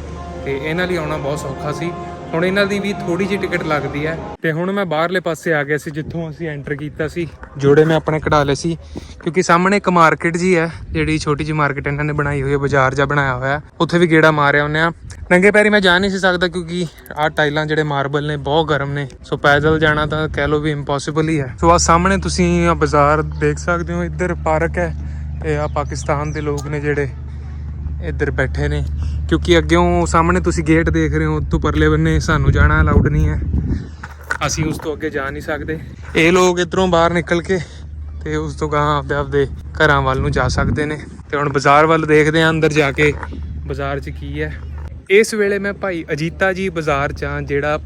ਤੇ ਇਹਨਾਂ ਲਈ ਆਉਣਾ ਬਹੁਤ ਸੌਖਾ ਸੀ। ਹੁਣ ਇਹਨਾਂ ਦੀ ਵੀ ਥੋੜੀ ਜਿਹੀ ਟਿਕਟ ਲੱਗਦੀ ਹੈ। ਤੇ ਹੁਣ ਮੈਂ ਬਾਹਰਲੇ ਪਾਸੇ ਆ ਗਿਆ ਸੀ, ਜਿੱਥੋਂ ਅਸੀਂ ਐਂਟਰ ਕੀਤਾ ਸੀ। ਜੋੜੇ ਮੈਂ ਆਪਣੇ ਕਢਾ ਲਏ ਸੀ, ਕਿਉਂਕਿ ਸਾਹਮਣੇ ਇੱਕ ਮਾਰਕੀਟ ਜੀ ਹੈ, ਜਿਹੜੀ ਛੋਟੀ ਜਿਹੀ ਮਾਰਕੀਟ ਇਹਨਾਂ ਨੇ ਬਣਾਈ ਹੋਈ ਹੈ, ਬਾਜ਼ਾਰ ਜਿਹਾ ਬਣਾਇਆ ਹੋਇਆ ਉੱਥੇ ਵੀ ਗੇੜਾ ਮਾਰਿਆ ਉਹਨੇ ਆ। ਨੰਗੇ ਪੈਰੀ ਮੈਂ ਜਾ ਨਹੀਂ ਸੀ ਸਕਦਾ, ਕਿਉਂਕਿ ਆਹ ਟਾਈਲਾਂ ਜਿਹੜੇ ਮਾਰਬਲ ਨੇ, ਬਹੁਤ ਗਰਮ ਨੇ। ਸੋ ਪੈਦਲ ਜਾਣਾ ਤਾਂ ਕਹਿ ਲਓ ਵੀ ਇੰਪੋਸੀਬਲ ਹੀ ਹੈ। ਸੋ ਆ ਸਾਹਮਣੇ ਤੁਸੀਂ ਆ ਬਾਜ਼ਾਰ ਦੇਖ ਸਕਦੇ ਹੋ, ਇੱਧਰ ਪਾਰਕ ਹੈ। ਇਹ ਆ ਪਾਕਿਸਤਾਨ ਦੇ ਲੋਕ ਨੇ ਜਿਹੜੇ ਇੱਧਰ ਬੈਠੇ ਨੇ, ਕਿਉਂਕਿ ਅੱਗਿਓਂ ਸਾਹਮਣੇ ਤੁਸੀਂ ਗੇਟ ਦੇਖ ਰਹੇ ਹੋ ਉੱਤੋਂ ਪਰਲੇ ਬੰਨੇ ਸਾਨੂੰ ਜਾਣਾ ਅਲਾਉਡ ਨਹੀਂ ਹੈ। ਅਸੀਂ ਉਸ ਤੋਂ ਅੱਗੇ ਜਾ ਨਹੀਂ ਸਕਦੇ। ਇਹ ਲੋਕ ਇਧਰੋਂ ਬਾਹਰ ਨਿਕਲ ਕੇ ਤੇ ਉਸ ਤੋਂ ਗਾਂ ਆਪਦੇ ਆਪਦੇ ਘਰਾਂ ਵੱਲ ਨੂੰ ਜਾ ਸਕਦੇ ਨੇ। ਤੇ ਹੁਣ ਬਾਜ਼ਾਰ ਵੱਲ ਦੇਖਦੇ ਆਂ ਅੰਦਰ ਜਾ ਕੇ ਬਾਜ਼ਾਰ 'ਚ ਕੀ ਹੈ। ਇਸ ਵੇਲੇ ਮੈਂ ਭਾਈ ਅਜੀਤਾ ਜੀ ਬਾਜ਼ਾਰ 'ਚ ਹਾਂ, ਜਿਹੜਾ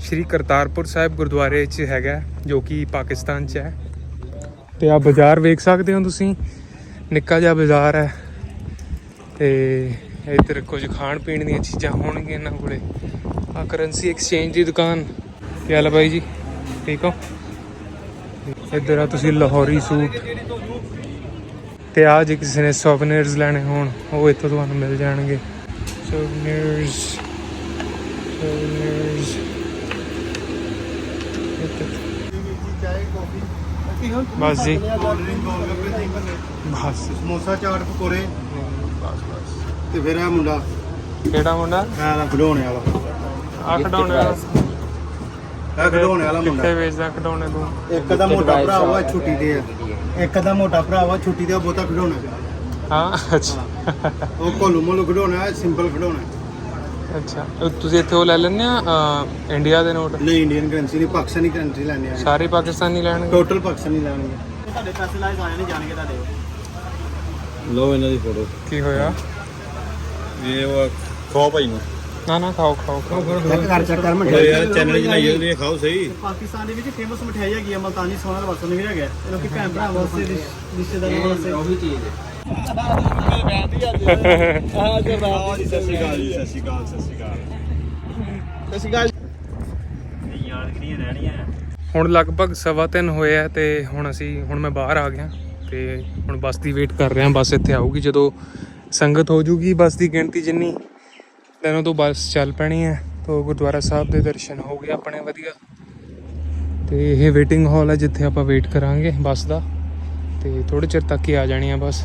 ਸ਼੍ਰੀ ਕਰਤਾਰਪੁਰ ਸਾਹਿਬ ਗੁਰਦੁਆਰੇ 'ਚ ਹੈਗਾ, ਜੋ ਕਿ ਪਾਕਿਸਤਾਨ 'ਚ ਹੈ। ਤੇ ਆ ਬਾਜ਼ਾਰ ਵੇਖ ਸਕਦੇ ਹੋ ਤੁਸੀਂ, ਨਿੱਕਾ ਜਿਹਾ ਬਾਜ਼ਾਰ ਹੈ। ਤੇ ਇੱਧਰ ਕੁਝ ਖਾਣ ਪੀਣ ਦੀਆਂ ਚੀਜ਼ਾਂ ਹੋਣਗੀਆਂ ਇਹਨਾਂ ਕੋਲੇ। ਆ ਕਰੰਸੀ ਐਕਸਚੇਂਜ ਦੀ ਦੁਕਾਨ। ਕੀ ਹਾਲ ਬਾਈ ਜੀ? ਠੀਕ ਹੋ? ਇੱਧਰ ਆ ਤੁਸੀਂ ਲਾਹੌਰੀ ਸੂਟ। ਤੇ ਆ ਜੇ ਕਿਸੇ ਨੇ ਸੋਵਨਿਰਸ ਲੈਣੇ ਹੋਣ ਉਹ ਇੱਥੋਂ ਤੁਹਾਨੂੰ ਮਿਲ ਜਾਣਗੇ। ਸੋਵਨਿਰਸ ਬਸ ਜੀ। ਬਸ। ਸਮੋਸਾ ਚਾਟ ਪਕੌੜੇ। ਤੇ ਫਿਰ ਇਹ ਮੁੰਡਾ ਕਿਹੜਾ ਮੁੰਡਾ? ਇਹ ਵਾਲਾ ਖਡਾਉਣੇ ਵਾਲਾ। ਆ ਖਡਾਉਣੇ ਵਾਲਾ। ਇਹ ਖਡਾਉਣੇ ਵਾਲਾ ਮੁੰਡਾ। ਕਿੱਥੇ ਵੇਚਦਾ ਖਡਾਉਣੇ ਤੂੰ। ਇੱਕ ਦਾ ਮੋਟਾ ਭਰਾ ਵਾ ਛੁੱਟੀ ਤੇ ਆ। ਇੱਕ ਦਾ ਮੋਟਾ ਭਰਾ ਵਾ ਛੁੱਟੀ ਤੇ ਆ, ਬਹੁਤਾ ਖਡਾਉਣਾ ਹਾਂ ਅੱਛਾ। ਉਹ ਕੋਲੂ ਮੋਲੂ ਖਡਾਉਣਾ ਸਿੰਪਲ ਖਡਾਉਣਾ ਅੱਛਾ। ਉਹ ਤੁਸੀਂ ਇੱਥੇ ਉਹ ਲੈ ਲੈਂਦੇ ਆ ਅਹ, ਇੰਡੀਆ ਦੇ ਨੋਟ? ਨਹੀਂ ਇੰਡੀਅਨ ਕਰੰਸੀ ਨਹੀਂ ਪਾਕਿਸਤਾਨੀ ਕਰੰਸੀ ਲੈਣੇ ਆ। ਸਾਰੇ ਪਾਕਿਸਤਾਨੀ ਲੈਣਗੇ? ਟੋਟਲ ਪਾਕਿਸਤਾਨੀ ਲੈਣਗੇ। ਤੁਹਾਡੇ ਪੈਸੇ ਲਾਏ ਜਾਣੇ ਨਹੀਂ ਜਾਣਗੇ ਤੁਹਾਡੇ। ਲੋ ਇਹਨਾਂ ਦੀ ਫੋਟੋ। ਕੀ ਹੋਇਆ? ਇਹ ਉਹ ਖੋ ਭਾਈ ਨੂੰ। ਨਾ ਨਾ ਖਾਓ ਖਾਓ ਖਾਓ। ਚੈੱਕ ਕਰ ਚੈੱਕ ਕਰ ਓਏ ਯਾਰ ਚੈਨਲ ਚ ਲਾਈ ਜਾਂਦੇ ਖਾਓ ਸਹੀ। ਪਾਕਿਸਤਾਨ ਦੇ ਵਿੱਚ ਫੇਮਸ ਮਠਿਆਈ ਹੈਗੀ ਆ ਮਲਤਾਨੀ ਸੋਨਾ ਦਾ ਵਸੋਂ ਨਹੀਂ ਹੈਗਾ। ਇਹ ਲੋਕੀ ਭੈਣ ਭਰਾ ਵਾਸਤੇ ਰਿਸ਼- ਰਿਸ਼ਤੇਦਾਰਾਂ ਵਾਸਤੇ। ਉਹੀ ਚੀਜ਼ ਹੈ। ਸਤਿ ਸ਼੍ਰੀ ਅਕਾਲ ਜੀ ਸਤਿ ਸ਼੍ਰੀ ਅਕਾਲ ਸਤਿ ਸ਼੍ਰੀ ਅਕਾਲ ਸਤਿ ਸ਼੍ਰੀ ਅਕਾਲ ਯਾਦਗਰੀਆਂ ਰਹਿਣੀਆਂ ਹੁਣ ਲਗਭਗ ਸਵਾ ਤਿੰਨ ਹੋਏ ਆ ਤੇ ਹੁਣ ਅਸੀਂ ਹੁਣ ਮੈਂ ਬਾਹਰ ਆ ਗਿਆ ਤੇ ਹੁਣ ਬੱਸ ਦੀ ਵੇਟ ਕਰ ਰਿਹਾ ਬੱਸ ਇੱਥੇ ਆਊਗੀ ਜਦੋਂ ਸੰਗਤ ਹੋ ਜੂਗੀ ਬੱਸ ਦੀ ਗਿਣਤੀ ਜਿੰਨੀ, ਦਿਨੋਂ ਤੋਂ ਬੱਸ ਚੱਲ ਪੈਣੀ ਹੈ, ਤੋਂ ਗੁਰਦੁਆਰਾ ਸਾਹਿਬ ਦੇ ਦਰਸ਼ਨ ਹੋ ਗਏ ਆਪਣੇ ਵਧੀਆ। ਤੇ ਇਹ ਵੇਟਿੰਗ ਹਾਲ ਹੈ ਜਿੱਥੇ ਆਪਾਂ ਵੇਟ ਕਰਾਂਗੇ ਬੱਸ ਦਾ, ਤੇ ਥੋੜੇ ਚਿਰ ਤੱਕ ਹੀ ਆ ਜਾਣੀ ਆ ਬੱਸ।